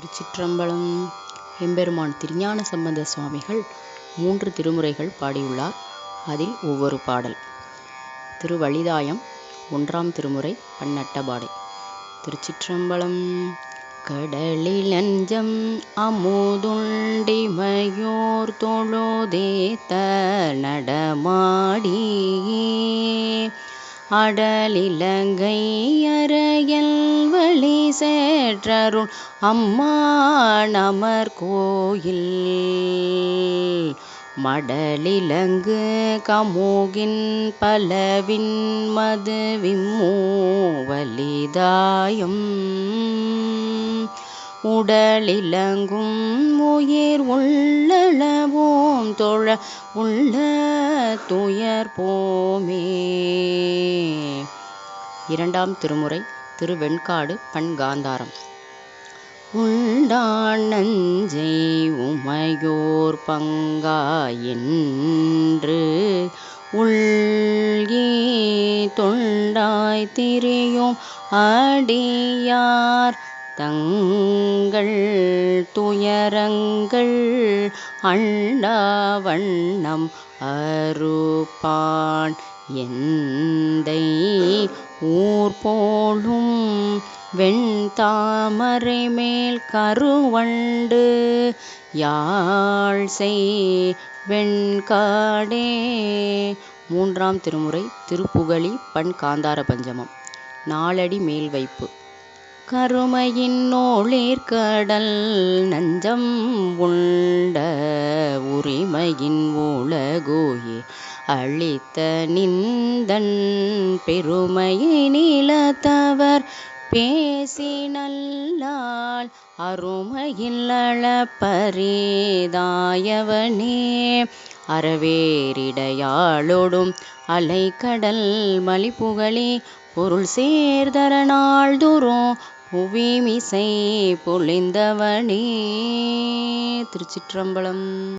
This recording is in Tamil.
திருச்சிற்றம்பலம். எம்பெருமான் திருஞான சம்பந்த சுவாமிகள் மூன்று திருமுறைகள் பாடியுள்ளார். அதில் ஒவ்வொரு பாடல். திருவழிதாயம் ஒன்றாம் திருமுறை பன்னட்டபாடை. திருச்சிற்றம்பலம். கடலிலஞ்சம் அமுதுண்டிமையோர் தொழுதேத்த நடமாடியே அடலிலங்கை அறையல் வழி சேற்றருள் அம்மானமர் கோயில். மடலிலங்கு கமோகின் பலவின் மது விம்மூவலிதாயம் உடலிலங்கும் உயிர் உள்ளளவோம் தொழ உள்ள துயர் போமே. இரண்டாம் திருமுறை திருவெண்காடு பண்காந்தாரம் உண்டான் நஞ்சை உமையோர் பங்கா என்று உள்கி தொண்டாய் திரியும் அடியார் தங்கள் துயரங்கள் அண்டாவண்ணம் அருப்பான் எந்தை ஊர் போலும் வெண்தாமரை மேல் கருவண்டு யாழ் செய் வெண்காடே. மூன்றாம் திருமுறை திருப்புகழி பண் காந்தார பஞ்சமம். நாலடி மேல் வைப்பு. கருமையின் நோளிர்கடல் நஞ்சம் உண்ட உரிமையின் உலகோயே. அளித்த நிந்தன் பெருமையை நிலத்தவர் பேசி நல்லால் அருமையில் அளப்பரிதாயவனே. அறவேரிடையாளோடும் அலைக்கடல் மலிப்புகளே பொருள் சேர்தரனாள் தூரம் புவிமிசை பொழிந்தவனே திருச்சிற்றம்பலம்.